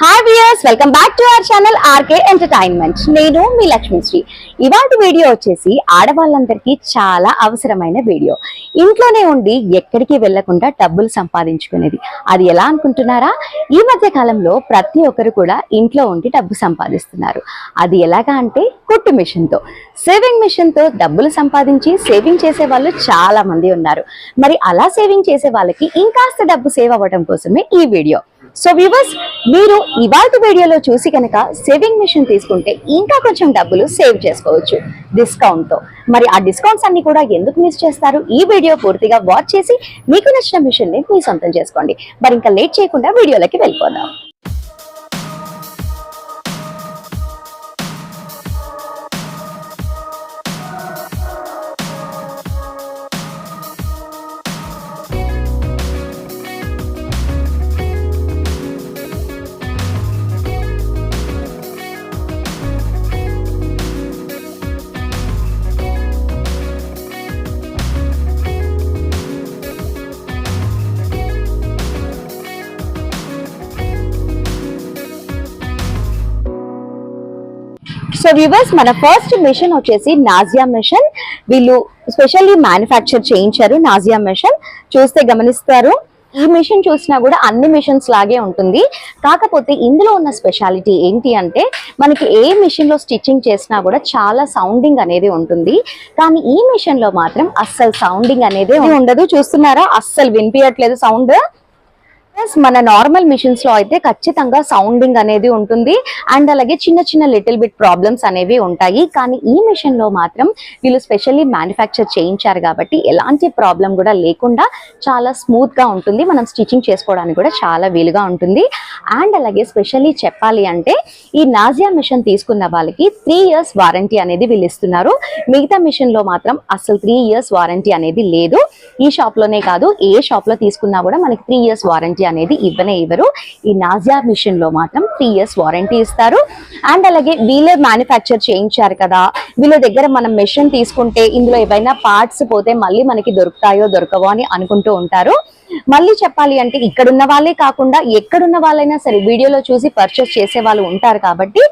Hi viewers welcome back to our channel RK entertainment నేను మీ లక్ష్మీశ్రీ. ఇవాటి వీడియో వచ్చేసి ఆడవాళ్ళందరికీ చాలా అవసరమైన వీడియో. ఇంట్లోనే ఉండి ఎక్కడికి వెళ్ళకుండా డబ్బులు సంపాదించుకునేది. అది ఎలా అనుకుంటున్నారా? ఈ మధ్య కాలంలో ప్రతి ఒక్కరు కూడా ఇంట్లో ఉండి డబ్బు సంపాదిస్తున్నారు. అది ఎలాగా అంటే కుట్టు మిషన్తో. సేవింగ్ మిషన్తో డబ్బులు సంపాదించి సేవింగ్ చేసే వాళ్ళు చాలా మంది ఉన్నారు. మరి అలా సేవింగ్ చేసే వాళ్ళకి ఇంకాస్త డబ్బు సేవ్ అవ్వడం కోసమే ఈ వీడియో. సో వ్యూవర్స్ మీరు ఇవాటి వీడియోలో చూసి కనుక సేవింగ్ మిషన్ తీసుకుంటే ఇంకా కొంచెం డబ్బులు సేవ్ చేసుకోవచ్చు. డిస్కౌంట్తో. మరి ఆ డిస్కౌంట్స్ అన్ని కూడా ఎందుకు మిస్ చేస్తారు? ఈ వీడియో పూర్తిగా వాచ్ చేసి మీకు నచ్చిన మిషన్ని మీ సొంతం చేసుకోండి. మరి ఇంకా లేట్ చేయకుండా వీడియోలోకి వెళ్ళిపోదాం. సో వ్యూవర్స్ మన ఫస్ట్ మిషన్ వచ్చేసి నాజియా మిషన్ వీళ్ళు స్పెషల్లీ మ్యానుఫ్యాక్చర్ చేయించారు నాజియా మిషన్ చూస్తే గమనిస్తారు. ఈ మిషన్ చూసినా కూడా అన్ని మిషన్స్ లాగే ఉంటుంది. కాకపోతే ఇందులో ఉన్న స్పెషాలిటీ ఏంటి అంటే మనకి ఏ మిషన్లో స్టిచ్చింగ్ చేసినా కూడా చాలా సౌండింగ్ అనేది ఉంటుంది. కానీ ఈ మిషన్లో మాత్రం అస్సలు సౌండింగ్ అనేది ఉండదు. చూస్తున్నారా? అస్సలు వినిపించట్లేదు సౌండ్ మన నార్మల్ మిషన్స్లో అయితే ఖచ్చితంగా సౌండింగ్ అనేది ఉంటుంది. అండ్ అలాగే చిన్న చిన్న లిటిల్ బిట్ ప్రాబ్లమ్స్ అనేవి ఉంటాయి. కానీ ఈ మిషన్లో మాత్రం వీళ్ళు స్పెషల్లీ మ్యానుఫ్యాక్చర్ చేయించారు కాబట్టి ఎలాంటి ప్రాబ్లం కూడా లేకుండా చాలా స్మూత్గా ఉంటుంది. మనం స్టిచ్చింగ్ చేసుకోవడానికి కూడా చాలా వీలుగా ఉంటుంది. అండ్ అలాగే స్పెషల్లీ చెప్పాలి అంటే ఈ నాజియా మిషన్ తీసుకున్న వాళ్ళకి త్రీ ఇయర్స్ వారంటీ అనేది వీళ్ళు ఇస్తున్నారు. మిగతా మిషన్లో మాత్రం అసలు త్రీ ఇయర్స్ వారంటీ అనేది లేదు. ఈ షాప్లోనే కాదు ఏ షాప్లో తీసుకున్నా కూడా మనకి త్రీ ఇయర్స్ వారంటీ అనేది ఇవ్వనే ఇవ్వరు. ఈ నాజియా మిషన్లో మాత్రం త్రీ ఇయర్స్ వారంటీ ఇస్తారు. అండ్ అలాగే వీళ్ళే మ్యానుఫ్యాక్చర్ చేయించారు కదా. వీళ్ళ దగ్గర మనం మెషిన్ తీసుకుంటే ఇందులో ఏవైనా పార్ట్స్ పోతే మళ్ళీ మనకి దొరుకుతాయో దొరకవో అని అనుకుంటూ ఉంటారు. మళ్ళీ చెప్పాలి అంటే ఇక్కడున్న వాళ్ళే కాకుండా ఎక్కడున్న వాళ్ళైనా సరే వీడియోలో చూసి పర్చేస్ చేసే వాళ్ళు ఉంటారు కాబట్టి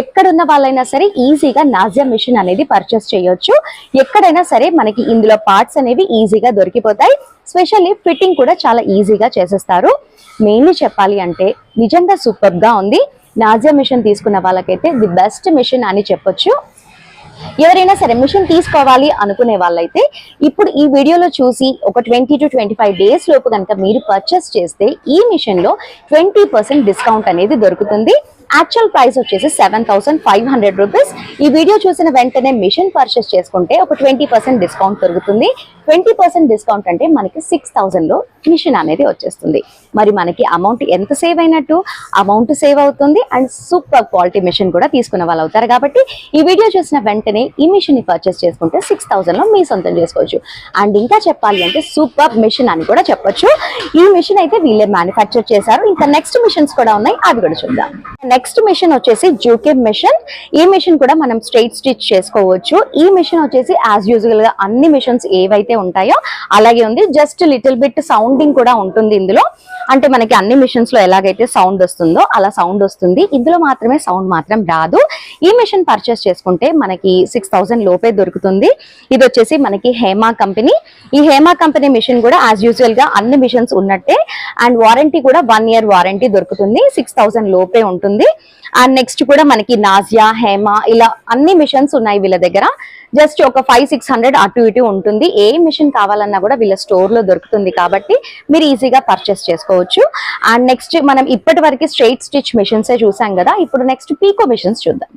ఎక్కడున్న వాళ్ళైనా సరే ఈజీగా నాజియా మిషన్ అనేది పర్చేస్ చేయొచ్చు. ఎక్కడైనా సరే మనకి ఇందులో పార్ట్స్ అనేవి ఈజీగా దొరికిపోతాయి. స్పెషల్లీ ఫిట్టింగ్ కూడా చాలా ఈజీగా చేసేస్తారు. మెయిన్లీ చెప్పాలి అంటే నిజంగా సూపర్గా ఉంది. నాజియా మిషన్ తీసుకున్న వాళ్ళకైతే ది బెస్ట్ మిషన్ అని చెప్పొచ్చు. ఎవరైనా సరే మిషన్ తీసుకోవాలి అనుకునే వాళ్ళైతే ఇప్పుడు ఈ వీడియోలో చూసి ఒక twenty to twenty five days లోపు కనుక మీరు పర్చేస్ చేస్తే ఈ మిషన్లో ట్వంటీ పర్సెంట్ డిస్కౌంట్ అనేది దొరుకుతుంది. యాక్చువల్ ప్రైస్ వచ్చేసి seven thousand five hundred rupees ఈ వీడియో చూసిన వెంటనే మిషన్ పర్చేస్ చేసుకుంటే ఒక ట్వంటీ పర్సెంట్ డిస్కౌంట్ దొరుకుతుంది ట్వంటీ పర్సెంట్ డిస్కౌంట్ అంటే మనకి సిక్స్ థౌసండ్లో మిషన్ అనేది వచ్చేస్తుంది. మరి మనకి అమౌంట్ ఎంత సేవ్ అయినట్టు? అమౌంట్ సేవ్ అవుతుంది అండ్ సూపర్ క్వాలిటీ మిషన్ కూడా తీసుకున్న వాళ్ళు అవుతారు కాబట్టి ఈ వీడియో చూసిన వెంటనే ఈ మిషన్ని పర్చేస్ చేసుకుంటే సిక్స్ థౌసండ్లో మీ సొంతం చేసుకోవచ్చు. అండ్ ఇంకా చెప్పాలి అంటే సూపర్ మిషన్ అని కూడా చెప్పొచ్చు. ఈ మిషన్ అయితే వీళ్ళే మ్యానుఫ్యాక్చర్ చేశారు. ఇంకా నెక్స్ట్ మిషన్స్ కూడా ఉన్నాయి. అవి కూడా చూద్దాం. నెక్స్ట్ మిషన్ వచ్చేసి జూకే మిషన్. ఈ మిషన్ కూడా మనం స్ట్రైట్ స్టిచ్ చేసుకోవచ్చు. ఈ మిషన్ వచ్చేసి యాజ్ యూజువల్గా అన్ని మిషన్స్ ఏవైతే ఉంటాయో అలాగే ఉంది. జస్ట్ లిటిల్ బిట్ సౌండింగ్ కూడా ఉంటుంది ఇందులో. అంటే మనకి అన్ని మిషన్స్లో ఎలాగైతే సౌండ్ వస్తుందో అలా సౌండ్ వస్తుంది. ఇందులో మాత్రమే సౌండ్ మాత్రం రాదు. ఈ మిషన్ పర్చేస్ చేసుకుంటే మనకి సిక్స్ లోపే దొరుకుతుంది. ఇది వచ్చేసి మనకి హేమా కంపెనీ. ఈ హేమా కంపెనీ మిషన్ కూడా యాజ్ యూజువల్గా అన్ని మిషన్స్ ఉన్నట్టే. అండ్ వారంటీ కూడా వన్ ఇయర్ వారంటీ దొరుకుతుంది. సిక్స్ లోపే ఉంటుంది. అండ్ నెక్స్ట్ కూడా మనకి నాజియా హేమా ఇలా అన్ని మిషన్స్ ఉన్నాయి వీళ్ళ దగ్గర. జస్ట్ ఒక ఫైవ్ సిక్స్ హండ్రెడ్ అటు ఇటు ఉంటుంది. ఏ మిషన్ కావాలన్నా కూడా వీళ్ళ స్టోర్లో దొరుకుతుంది కాబట్టి మీరు ఈజీగా పర్చేస్ చేసుకోవచ్చు. అండ్ నెక్స్ట్ మనం ఇప్పటి వరకు స్ట్రైట్ స్టిచ్ మిషన్స్ చూసాం కదా ఇప్పుడు నెక్స్ట్ పీకో మిషన్స్ చూద్దాం.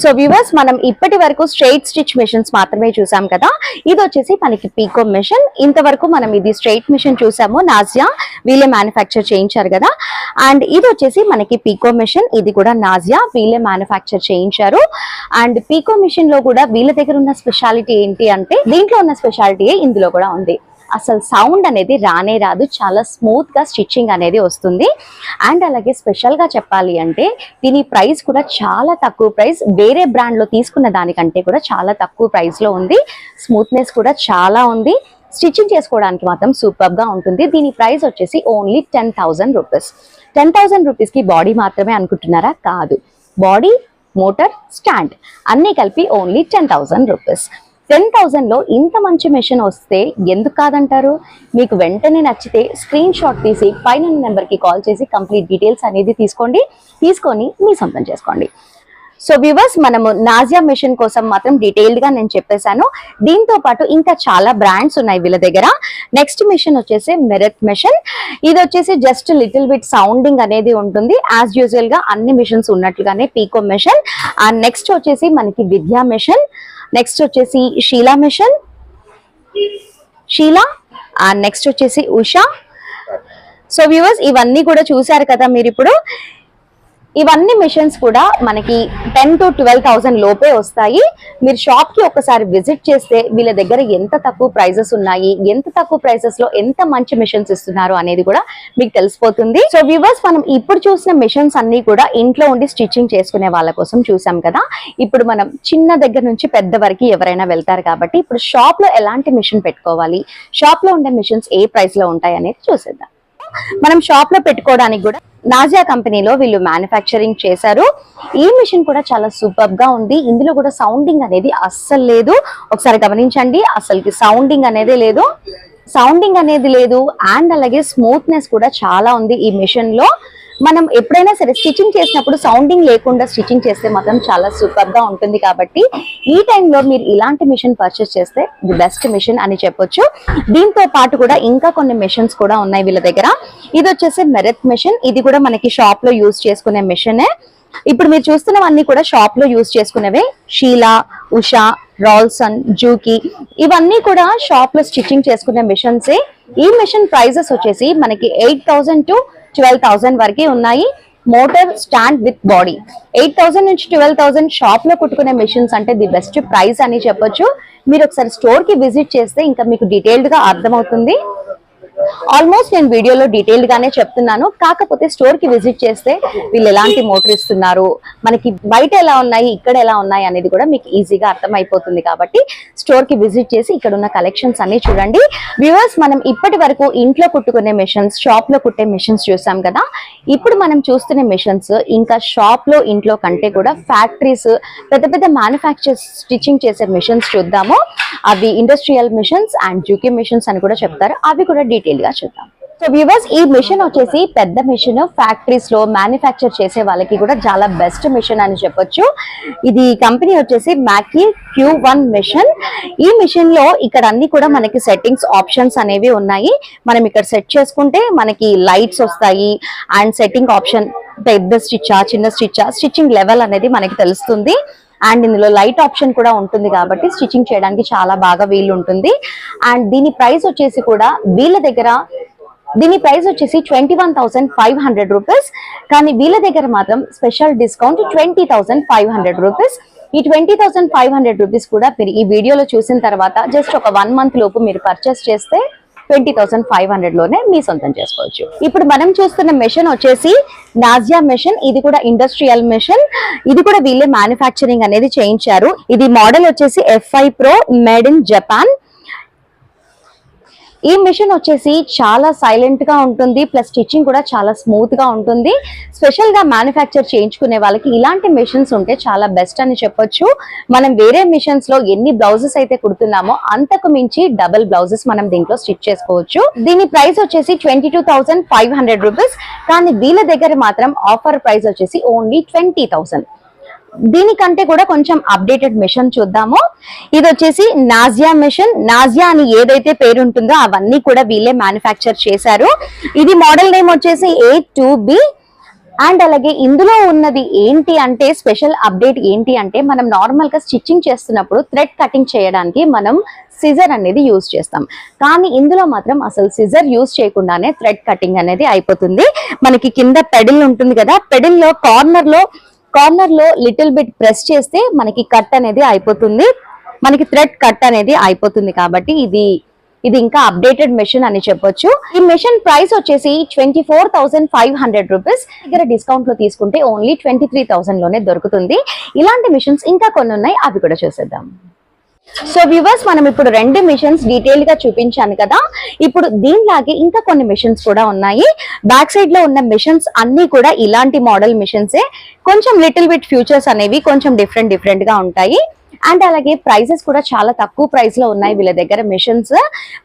సో వ్యూవర్స్ మనం ఇప్పటి వరకు స్ట్రైట్ స్టిచ్ మిషన్స్ మాత్రమే చూసాం కదా. ఇది వచ్చేసి మనకి పీకో మిషన్ ఇంతవరకు మనం ఇది స్ట్రైట్ మిషన్ చూసాము. నాజియా వీలే మ్యానుఫ్యాక్చర్ చేయించారు కదా. అండ్ ఇది వచ్చేసి మనకి పీకో మిషన్ ఇది కూడా నాజియా వీలే మ్యానుఫ్యాక్చర్ చేయించారు. అండ్ పీకో మిషన్లో కూడా వీళ్ళ దగ్గర ఉన్న స్పెషాలిటీ ఏంటి అంటే దీంట్లో ఉన్న స్పెషాలిటీ ఇందులో కూడా ఉంది. అసలు సౌండ్ అనేది రానే రాదు. చాలా స్మూత్గా స్టిచ్చింగ్ అనేది వస్తుంది. అండ్ అలాగే స్పెషల్గా చెప్పాలి అంటే దీని ప్రైస్ కూడా చాలా తక్కువ ప్రైస్. వేరే బ్రాండ్లో తీసుకున్న దానికంటే కూడా చాలా తక్కువ ప్రైస్లో ఉంది. స్మూత్నెస్ కూడా చాలా ఉంది. స్టిచ్చింగ్ చేసుకోవడానికి మాత్రం సూపర్గా ఉంటుంది. దీని ప్రైస్ వచ్చేసి only ten thousand rupees. Ten thousand రూపీస్కి బాడీ మాత్రమే అనుకుంటున్నారా? కాదు. బాడీ మోటార్ స్టాండ్ అన్నీ కలిపి only ten thousand rupees. Ten థౌజండ్లో ఇంత మంచి మెషిన్ వస్తే ఎందుకు కాదంటారు? మీకు వెంటనే నచ్చితే స్క్రీన్ షాట్ తీసి పైన నెంబర్కి కాల్ చేసి కంప్లీట్ డీటెయిల్స్ అనేది తీసుకోండి తీసుకొని మీ సొంతం చేసుకోండి. సో వ్యూవర్స్ మనము నాజియా మిషన్ కోసం మాత్రం డీటెయిల్డ్గా నేను చెప్పేశాను. దీంతో పాటు ఇంకా చాలా బ్రాండ్స్ ఉన్నాయి వీళ్ళ దగ్గర. నెక్స్ట్ మిషన్ వచ్చేసి మెరత్ మిషన్ ఇది వచ్చేసి జస్ట్ లిటిల్ బిట్ సౌండింగ్ అనేది ఉంటుంది. యాజ్ యూజువల్గా అన్ని మిషన్స్ ఉన్నట్లుగానే పీకో మిషన్ అండ్ నెక్స్ట్ వచ్చేసి మనకి విద్యా మిషన్ నెక్స్ట్ వచ్చేసి Sheela machine Sheela and next వచ్చేసి ఉషా సో వ్యూవర్స్ ఇవన్నీ కూడా చూశారు కదా మీరు ఇప్పుడు. ఇవన్నీ మిషన్స్ కూడా మనకి టెన్ టు ట్వెల్వ్ థౌసండ్ లోపే వస్తాయి. మీరు షాప్కి ఒకసారి విజిట్ చేస్తే వీళ్ళ దగ్గర ఎంత తక్కువ ప్రైజెస్ ఉన్నాయి ఎంత తక్కువ ప్రైసెస్లో ఎంత మంచి మిషన్స్ ఇస్తున్నారు అనేది కూడా మీకు తెలిసిపోతుంది. సో వ్యూవర్స్ మనం ఇప్పుడు చూసిన మిషన్స్ అన్ని కూడా ఇంట్లో ఉండి స్టిచ్చింగ్ చేసుకునే వాళ్ళ కోసం చూసాం కదా. ఇప్పుడు మనం చిన్న దగ్గర నుంచి పెద్ద వరకు ఎవరైనా వెళ్తారు కాబట్టి ఇప్పుడు షాప్లో ఎలాంటి మిషన్ పెట్టుకోవాలి షాప్లో ఉండే మిషన్స్ ఏ ప్రైస్లో ఉంటాయి అనేది చూసేద్దాం. మనం షాప్లో పెట్టుకోవడానికి కూడా నాజియా కంపెనీలో వీళ్ళు మ్యానుఫ్యాక్చరింగ్ చేశారు. ఈ మిషన్ కూడా చాలా సూపర్గా ఉంది. ఇందులో కూడా సౌండింగ్ అనేది అస్సలు లేదు. ఒకసారి గమనించండి. అసలుకి సౌండింగ్ అనేది లేదు. సౌండింగ్ అనేది లేదు. అండ్ అలాగే స్మూత్నెస్ కూడా చాలా ఉంది ఈ మిషన్లో. మనం ఎప్పుడైనా సరే స్టిచ్చింగ్ చేసినప్పుడు సౌండింగ్ లేకుండా స్టిచ్చింగ్ చేస్తే మాత్రం చాలా సూపర్గా ఉంటుంది కాబట్టి ఈ టైంలో మీరు ఇలాంటి మిషన్ పర్చేస్ చేస్తే ది బెస్ట్ మిషన్ అని చెప్పొచ్చు. దీంతో పాటు కూడా ఇంకా కొన్ని మిషన్స్ కూడా ఉన్నాయి వీళ్ళ దగ్గర. ఇది వచ్చేసి మెరత్ మిషన్ ఇది కూడా మనకి షాప్లో యూజ్ చేసుకునే మిషనే ఇప్పుడు మీరు చూస్తున్నవన్నీ కూడా షాప్లో యూజ్ చేసుకునేవే. షీలా ఉషా రాల్సన్ జూకి ఇవన్నీ కూడా షాప్లో స్టిచ్చింగ్ చేసుకునే మిషన్సే ఈ మిషన్ ప్రైజెస్ వచ్చేసి మనకి eight thousand to twelve thousand వరకు ఉన్నాయి. Motor stand with body eight thousand నుంచి ట్వెల్వ్ థౌసండ్ షాప్లో కుట్టుకునే మిషన్స్ అంటే ది బెస్ట్ ప్రైస్ అని చెప్పొచ్చు. మీరు ఒకసారి స్టోర్కి విజిట్ చేస్తే ఇంకా మీకు డీటెయిల్డ్గా అర్థమవుతుంది. ఆల్మోస్ట్ నేను వీడియోలో డీటెయిల్డ్ గానే చెప్తున్నాను. కాకపోతే స్టోర్కి విజిట్ చేస్తే వీళ్ళు ఎలాంటి మోటార్ ఇస్తున్నారు? మనకి బయట ఎలా ఉన్నాయి? ఇక్కడ ఎలా ఉన్నాయి? అనేది కూడా మీకు ఈజీగా అర్థమైపోతుంది కాబట్టి స్టోర్కి విజిట్ చేసి ఇక్కడ ఉన్న కలెక్షన్స్ అన్ని చూడండి. వ్యూవర్స్ మనం ఇప్పటి వరకు ఇంట్లో కుట్టుకునే మిషన్స్ షాప్లో కుట్టే మిషన్స్ చూసాం కదా. ఇప్పుడు మనం చూస్తున్న మిషన్స్ ఇంకా షాప్లో ఇంట్లో కంటే కూడా ఫ్యాక్టరీస్ పెద్ద పెద్ద మ్యానుఫ్యాక్చర్ స్టిచ్చింగ్ చేసే మిషన్స్ చూద్దాము. అవి industrial machines and Juki machines అని కూడా చెప్తారు. అవి కూడా డీటెయిల్గా చూద్దాం. సో వ్యూవర్స్ ఈ మిషన్ వచ్చేసి పెద్ద మిషన్. ఫ్యాక్టరీస్లో మ్యానుఫ్యాక్చర్ చేసే వాళ్ళకి కూడా చాలా బెస్ట్ మిషన్ అని చెప్పొచ్చు. ఇది కంపెనీ వచ్చేసి మ్యాకీ క్యూ వన్ మిషన్. ఈ మిషన్లో ఇక్కడ అన్ని కూడా మనకి సెట్టింగ్స్ ఆప్షన్స్ అనేవి ఉన్నాయి. మనం ఇక్కడ సెట్ చేసుకుంటే మనకి లైట్స్ వస్తాయి అండ్ సెట్టింగ్ ఆప్షన్ పెద్ద స్టిచ్చా చిన్న స్టిచ్చా స్టిచ్చింగ్ లెవెల్ అనేది మనకి తెలుస్తుంది. అండ్ ఇందులో లైట్ ఆప్షన్ కూడా ఉంటుంది కాబట్టి స్టిచ్చింగ్ చేయడానికి చాలా బాగా వీలు ఉంటుంది అండ్ దీని ప్రైస్ వచ్చేసి కూడా వీళ్ళ దగ్గర దీని ప్రైస్ వచ్చేసి twenty one thousand five hundred rupees కానీ వీళ్ళ దగ్గర మాత్రం special discount twenty thousand five hundred rupees ఈ twenty thousand five hundred rupees కూడా మీరు ఈ వీడియోలో చూసిన తర్వాత జస్ట్ ఒక వన్ మంత్ లోపు మీరు పర్చేస్ చేస్తే ట్వంటీ థౌసండ్ ఫైవ్ హండ్రెడ్లోనే మీ సొంతం చేసుకోవచ్చు. ఇప్పుడు మనం చూస్తున్న మెషిన్ వచ్చేసి నాజియా మెషిన్. ఇది కూడా ఇండస్ట్రియల్ మెషిన్. ఇది కూడా వీళ్ళే మ్యానుఫ్యాక్చరింగ్ అనేది చేయించారు. ఇది మోడల్ వచ్చేసి F I pro made in Japan ఈ మిషన్ వచ్చేసి చాలా సైలెంట్గా ఉంటుంది ప్లస్ స్టిచ్చింగ్ కూడా చాలా స్మూత్గా ఉంటుంది. స్పెషల్గా మ్యానుఫ్యాక్చర్ చేయించుకునే వాళ్ళకి ఇలాంటి మిషన్స్ ఉంటే చాలా బెస్ట్ అని చెప్పొచ్చు. మనం వేరే మిషన్స్లో ఎన్ని బ్లౌజెస్ అయితే కుడుతున్నామో అంతకు మించి డబుల్ బ్లౌజెస్ మనం దీంట్లో స్టిచ్ చేసుకోవచ్చు. దీని ప్రైస్ వచ్చేసి twenty two thousand five hundred rupees కానీ వీళ్ళ దగ్గర మాత్రం ఆఫర్ ప్రైస్ వచ్చేసి ఓన్లీ ట్వంటీ థౌసండ్ దీనికంటే కూడా కొంచెం అప్డేటెడ్ మిషన్ చూద్దాము. ఇది వచ్చేసి నాజియా మిషన్ నాజియా అని ఏదైతే పేరు ఉంటుందో అవన్నీ కూడా వీళ్ళే మ్యానుఫ్యాక్చర్ చేశారు. ఇది మోడల్ నేమ్ వచ్చేసి ఏ టూ బి అండ్ అలాగే ఇందులో ఉన్నది ఏంటి అంటే స్పెషల్ అప్డేట్ ఏంటి అంటే మనం నార్మల్గా స్టిచ్చింగ్ చేస్తున్నప్పుడు థ్రెడ్ కటింగ్ చేయడానికి మనం సిజర్ అనేది యూజ్ చేస్తాం. కానీ ఇందులో మాత్రం అసలు సిజర్ యూజ్ చేయకుండానే థ్రెడ్ కటింగ్ అనేది అయిపోతుంది. మనకి కింద పెడిల్ ఉంటుంది కదా పెడిల్లో కార్నర్లో లిటిల్ బిట్ ప్రెస్ చేస్తే మనకి కట్ అనేది అయిపోతుంది. మనకి థ్రెడ్ కట్ అనేది అయిపోతుంది కాబట్టి ఇది ఇది ఇంకా అప్డేటెడ్ మెషిన్ అని చెప్పొచ్చు. ఈ మెషిన్ ప్రైస్ వచ్చేసి twenty four thousand five hundred rupees దగ్గర డిస్కౌంట్లో తీసుకుంటే ఓన్లీ ట్వంటీ త్రీ థౌసండ్లోనే దొరుకుతుంది. ఇలాంటి మిషన్స్ ఇంకా కొన్ని ఉన్నాయి అవి కూడా చూసేద్దాం. సో వ్యూవర్స్ మనం ఇప్పుడు రెండు మిషన్స్ డీటెయిల్గా చూపించాను కదా. ఇప్పుడు దీనిలాగే ఇంకా కొన్ని మిషన్స్ కూడా ఉన్నాయి. బ్యాక్ సైడ్లో ఉన్న మిషన్స్ అన్ని కూడా ఇలాంటి మోడల్ మిషన్సే కొంచెం లిటిల్ బిట్ ఫ్యూచర్స్ అనేవి కొంచెం డిఫరెంట్ డిఫరెంట్గా ఉంటాయి. అండ్ అలాగే ప్రైజెస్ కూడా చాలా తక్కువ ప్రైస్లో ఉన్నాయి వీళ్ళ దగ్గర మిషన్స్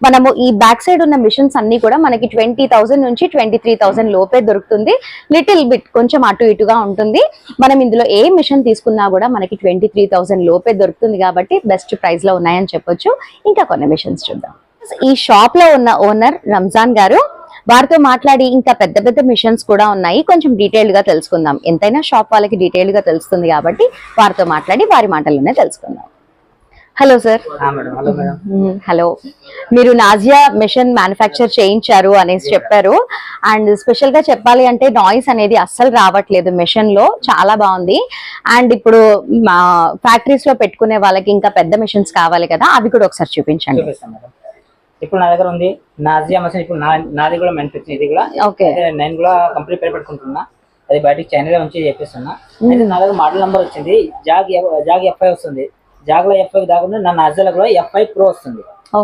మనము ఈ బ్యాక్ సైడ్ ఉన్న మిషన్స్ అన్ని కూడా మనకి ట్వంటీ థౌసండ్ నుంచి ట్వంటీ త్రీ థౌసండ్ లోపే దొరుకుతుంది. లిటిల్ బిట్ కొంచెం అటు ఇటుగా ఉంటుంది. మనం ఇందులో ఏ మిషన్ తీసుకున్నా కూడా మనకి ట్వంటీ త్రీ థౌసండ్ లోపే దొరుకుతుంది కాబట్టి బెస్ట్ ప్రైస్లో ఉన్నాయని చెప్పొచ్చు. ఇంకా కొన్ని మిషన్స్ చూద్దాం. ఈ షాప్లో ఉన్న ఓనర్ రంజాన్ గారు వారితో మాట్లాడి ఇంకా పెద్ద పెద్ద మిషన్స్ కూడా ఉన్నాయి. కొంచెం డీటెయిల్డ్గా తెలుసుకుందాం. ఎంతైనా షాప్ వాళ్ళకి డీటెయిల్డ్గా తెలుస్తుంది కాబట్టి వారితో మాట్లాడి వారి మాటల్లోనే తెలుసుకుందాం. హలో సార్ హలో మీరు నాజియా మిషన్ మ్యానుఫ్యాక్చర్ చేయించారు అనేసి చెప్పారు. అండ్ స్పెషల్గా చెప్పాలి అంటే నాయిస్ అనేది అస్సలు రావట్లేదు మిషన్లో. చాలా బాగుంది. అండ్ ఇప్పుడు ఫ్యాక్టరీస్లో పెట్టుకునే వాళ్ళకి ఇంకా పెద్ద మిషన్స్ కావాలి కదా. అవి కూడా ఒకసారి చూపించండి. ఇప్పుడు నా దగ్గర ఉంది నాజియా మసీన్ ఇప్పుడు నాది కూడా మ్యానుఫ్యాక్చర్ ఇది కూడా. ఓకే. నేను కూడా కంపెనీ పేరు పెట్టుకుంటున్నా. అది బయటికి చైనాలో ఉంచి చెప్పిస్తున్నా. అయితే నా దగ్గర మోడల్ నెంబర్ వచ్చింది. జాగ్ జాగ్ ఎఫ్ఐ వస్తుంది. జాగ్లో ఎఫ్ఐ కాకుండా నా నాజియాలో కూడా ఎఫ్ఐ ప్రో వస్తుంది.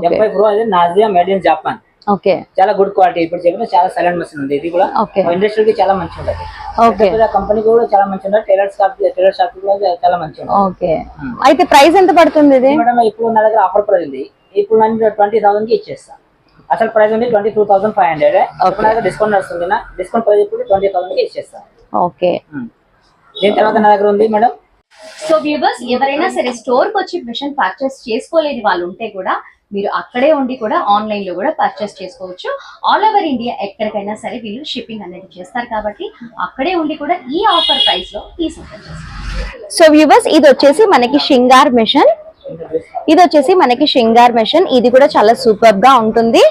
ఎఫ్ఐ ప్రో అది Nazia made in Japan okay. చాలా గుడ్ క్వాలిటీ ఇప్పుడు చెప్పిన చాలా సైలెంట్ మసీన్ ఉంది. ఇది కూడా ఇండస్ట్రీ కి చాలా మంచిగా ఉంటుంది. ఓకే. కంపెనీ కూడా చాలా మంచిగా ఉంటుంది. టైలర్ షాప్ టైలర్ షాప్ కూడా చాలా మంచిగా ఉంటుంది. ఓకే. అయితే ప్రైస్ ఎంత పడుతుంది ఇది? మేడం ఇప్పుడు నా దగ్గర ఆఫర్ ప్రైస్ ఉంది. ఇప్పుడు నేను ట్వంటీ థౌసండ్కి ఇచ్చేస్తాను అసలు ప్రైస్ ఉంది twenty two thousand five hundred. ఇప్పుడు దగ్గర డిస్కౌంట్ వస్తుంది నా డిస్కౌంట్ ప్రైస్ ఇప్పుడు ట్వంటీ థౌసండ్కి ఇచ్చేస్తాను ఓకే. దీని తర్వాత నా దగ్గర ఉంది మేడం. సో వ్యూవర్స్ ఎవరైనా సరే స్టోర్కి వచ్చి మిషన్ పర్చేస్ చేసుకోలేని వాళ్ళు ఉంటే కూడా మీరు అక్కడే ఉండి కూడా ఆన్లైన్లో కూడా పర్చేస్ చేసుకోవచ్చు. ఆల్ ఓవర్ ఇండియా ఎక్కడికైనా సరే వీళ్ళు షిప్పింగ్ అనేది చేస్తారు కాబట్టి అక్కడే ఉండి కూడా ఈ ఆఫర్ ప్రైస్లో తీసుకుంటారు. సో వ్యూవర్స్ ఇది వచ్చేసి మనకి షింగార్ మిషన్ ఇది వచ్చేసి మనకి షింగార్ మెషిన్. ఇది కూడా చాలా సూపర్గా ఉంటుంది.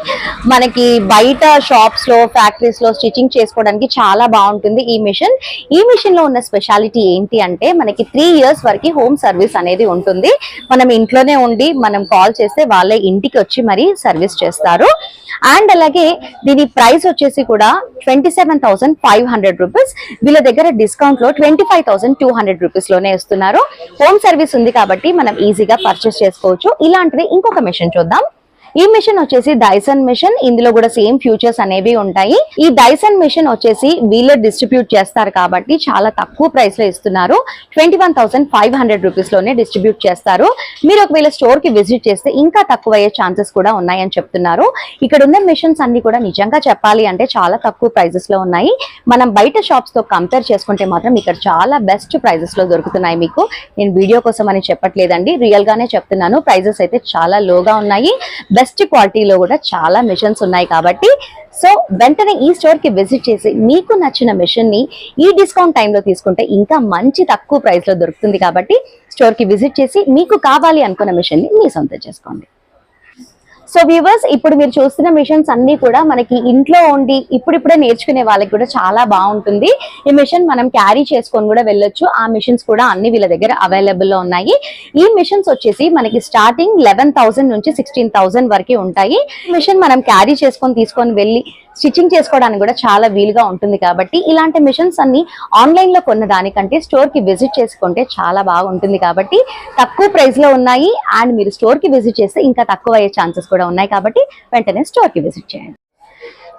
మనకి బయట షాప్స్లో ఫ్యాక్టరీస్లో స్టిచ్చింగ్ చేసుకోవడానికి చాలా బాగుంటుంది ఈ మిషన్. ఈ మిషన్లో ఉన్న స్పెషాలిటీ ఏంటి అంటే మనకి త్రీ ఇయర్స్ వరకు హోమ్ సర్వీస్ అనేది ఉంటుంది. మనం ఇంట్లోనే ఉండి మనం కాల్ చేస్తే వాళ్ళే ఇంటికి వచ్చి మరి సర్వీస్ చేస్తారు. అండ్ అలాగే దీని ప్రైస్ వచ్చేసి కూడా twenty seven thousand five hundred rupees వీళ్ళ దగ్గర డిస్కౌంట్లో twenty five thousand two hundred రూపీస్లోనే ఇస్తున్నారు. హోమ్ సర్వీస్ ఉంది కాబట్టి మనం ఈజీగా పర్చేస్ చేసుకోవచ్చు. ఇలాంటిది ఇంకొక మెషిన్ చూద్దాం. ఈ మిషన్ వచ్చేసి డైసన్ మిషన్. ఇందులో కూడా సేమ్ ఫ్యూచర్స్ అనేవి ఉంటాయి. ఈ డైసన్ మిషన్ వచ్చేసి వీళ్ళే డిస్ట్రిబ్యూట్ చేస్తారు కాబట్టి చాలా తక్కువ ప్రైస్లో ఇస్తున్నారు. Twenty one thousand five hundred రూపీస్లోనే distribute చేస్తారు. మీరు ఒకవేళ స్టోర్కి విజిట్ చేస్తే ఇంకా తక్కువ అయ్యే ఛాన్సెస్ కూడా ఉన్నాయని చెప్తున్నారు. ఇక్కడ ఉన్న మిషన్స్ అన్ని కూడా నిజంగా చెప్పాలి అంటే చాలా తక్కువ ప్రైజెస్లో ఉన్నాయి. మనం బయట షాప్స్తో కంపేర్ చేసుకుంటే మాత్రం ఇక్కడ చాలా బెస్ట్ ప్రైజెస్లో దొరుకుతున్నాయి మీకు. నేను వీడియో కోసం అని చెప్పట్లేదండి. రియల్ గానే చెప్తున్నాను. ప్రైజెస్ అయితే చాలా లోగా ఉన్నాయి. బెస్ట్ క్వాలిటీలో కూడా చాలా మిషన్స్ ఉన్నాయి కాబట్టి సో వెంటనే ఈ స్టోర్కి విజిట్ చేసి మీకు నచ్చిన మిషన్ని ఈ డిస్కౌంట్ టైంలో తీసుకుంటే ఇంకా మంచి తక్కువ ప్రైస్లో దొరుకుతుంది కాబట్టి స్టోర్కి విజిట్ చేసి మీకు కావాలి అనుకున్న మిషన్ని మీ సొంతం చేసుకోండి. సో వ్యూవర్స్ ఇప్పుడు మీరు చూస్తున్న మిషన్స్ అన్ని కూడా మనకి ఇంట్లో ఉండి ఇప్పుడిప్పుడే నేర్చుకునే వాళ్ళకి కూడా చాలా బాగుంటుంది. ఈ మిషన్ మనం క్యారీ చేసుకొని కూడా వెళ్ళొచ్చు. ఆ మిషన్స్ కూడా అన్ని వీళ్ళ దగ్గర అవైలబుల్లో ఉన్నాయి. ఈ మిషన్స్ వచ్చేసి మనకి స్టార్టింగ్ లెవెన్ థౌసండ్ నుంచి సిక్స్టీన్ థౌసండ్ వరకు ఉంటాయి. మిషన్ మనం క్యారీ చేసుకొని తీసుకొని వెళ్ళి స్టిచ్చింగ్ చేసుకోవడానికి కూడా చాలా వీలుగా ఉంటుంది కాబట్టి ఇలాంటి మిషన్స్ అన్ని ఆన్లైన్లో కొన్న దానికంటే స్టోర్కి విజిట్ చేసుకుంటే చాలా బాగుంటుంది కాబట్టి తక్కువ ప్రైస్లో ఉన్నాయి. అండ్ మీరు స్టోర్కి విజిట్ చేస్తే ఇంకా తక్కువ అయ్యే ఛాన్సెస్ కూడా ఉన్నాయి కాబట్టి వెంటనే స్టోర్కి విజిట్ చేయండి.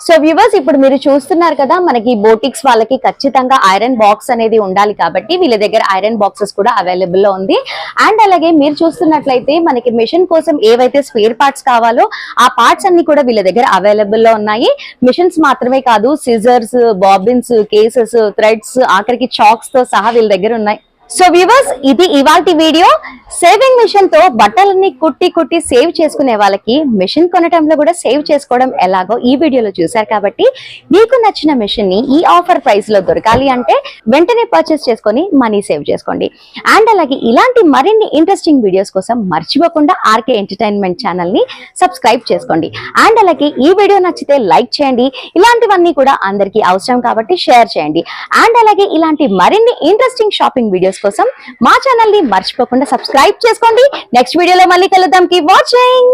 సో వ్యూవర్స్ ఇప్పుడు మీరు చూస్తున్నారు కదా మనకి బోటిక్స్ వాళ్ళకి ఖచ్చితంగా ఐరన్ బాక్స్ అనేది ఉండాలి కాబట్టి వీళ్ళ దగ్గర ఐరన్ బాక్సెస్ కూడా అవైలబుల్లో ఉంది. అండ్ అలాగే మీరు చూస్తున్నట్లయితే మనకి మిషన్ కోసం ఏవైతే స్పేర్ పార్ట్స్ కావాలో ఆ పార్ట్స్ అన్ని కూడా వీళ్ళ దగ్గర అవైలబుల్లో ఉన్నాయి. మిషన్స్ మాత్రమే కాదు సిజర్స్ బాబిన్స్ కేసెస్ థ్రెడ్స్ ఆఖరికి చాక్స్తో సహా వీళ్ళ దగ్గర ఉన్నాయి. సో వ్యూవర్స్ ఇది ఇవాల్టి వీడియో. సేవింగ్ మిషన్తో బట్టలన్నీ కుట్టి కుట్టి సేవ్ చేసుకునే వాళ్ళకి మిషన్ కొనటంలో కూడా సేవ్ చేసుకోవడం ఎలాగో ఈ వీడియోలో చూశారు కాబట్టి మీకు నచ్చిన మిషన్ని ఈ ఆఫర్ ప్రైస్లో దొరకాలి అంటే వెంటనే పర్చేస్ చేసుకొని మనీ సేవ్ చేసుకోండి. అండ్ అలాగే ఇలాంటి మరిన్ని ఇంట్రెస్టింగ్ వీడియోస్ కోసం మర్చిపోకుండా ఆర్కే ఎంటర్టైన్మెంట్ ఛానల్ని సబ్స్క్రైబ్ చేసుకోండి. అండ్ అలాగే ఈ వీడియో నచ్చితే లైక్ చేయండి. ఇలాంటివన్నీ కూడా అందరికీ అవసరం కాబట్టి షేర్ చేయండి. అండ్ అలాగే ఇలాంటి మరిన్ని ఇంట్రెస్టింగ్ షాపింగ్ వీడియోస్ కోసం మా ఛానల్ని మర్చిపోకుండా సబ్స్క్రైబ్ చేసుకోండి. నెక్స్ట్ వీడియోలో మళ్ళీ కలుద్దాం. Key watching